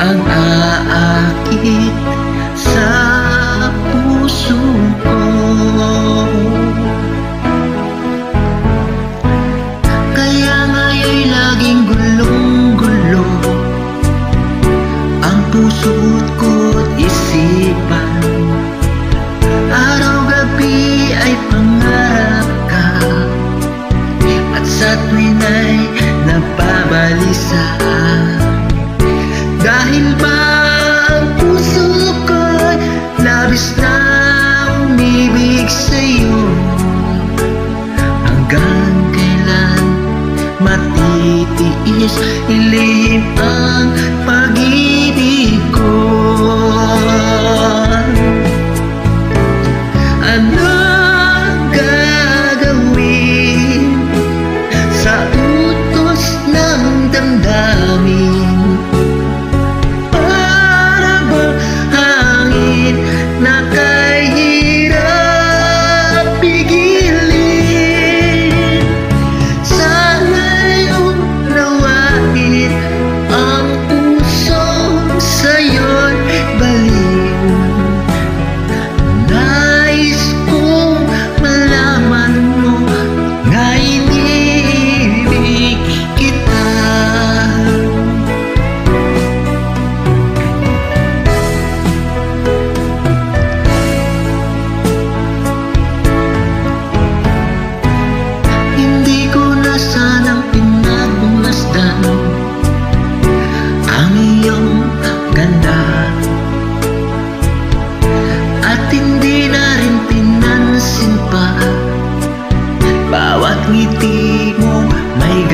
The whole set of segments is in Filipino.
umaakit sa puso ko. Kaya ngaya'y laging gulong-gulo Ang puso't ko't isipan Dahil ba ang puso ko'y labis na umibig sa'yo? Hanggang kailan matitiis ilihim ang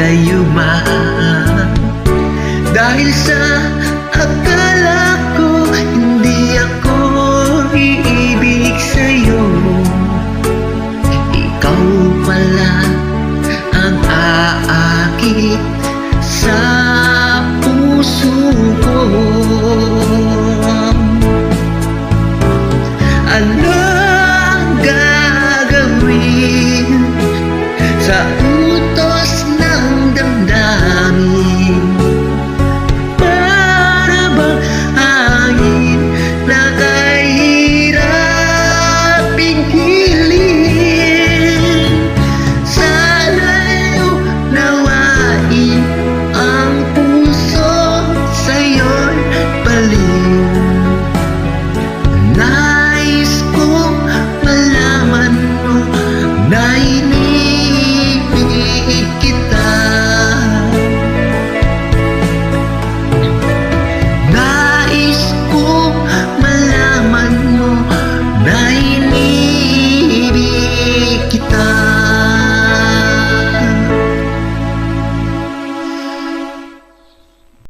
dayuma Dahil sa akala ko Hindi ako iibig sa'yo. Ikaw pala ang aakit sa puso ko.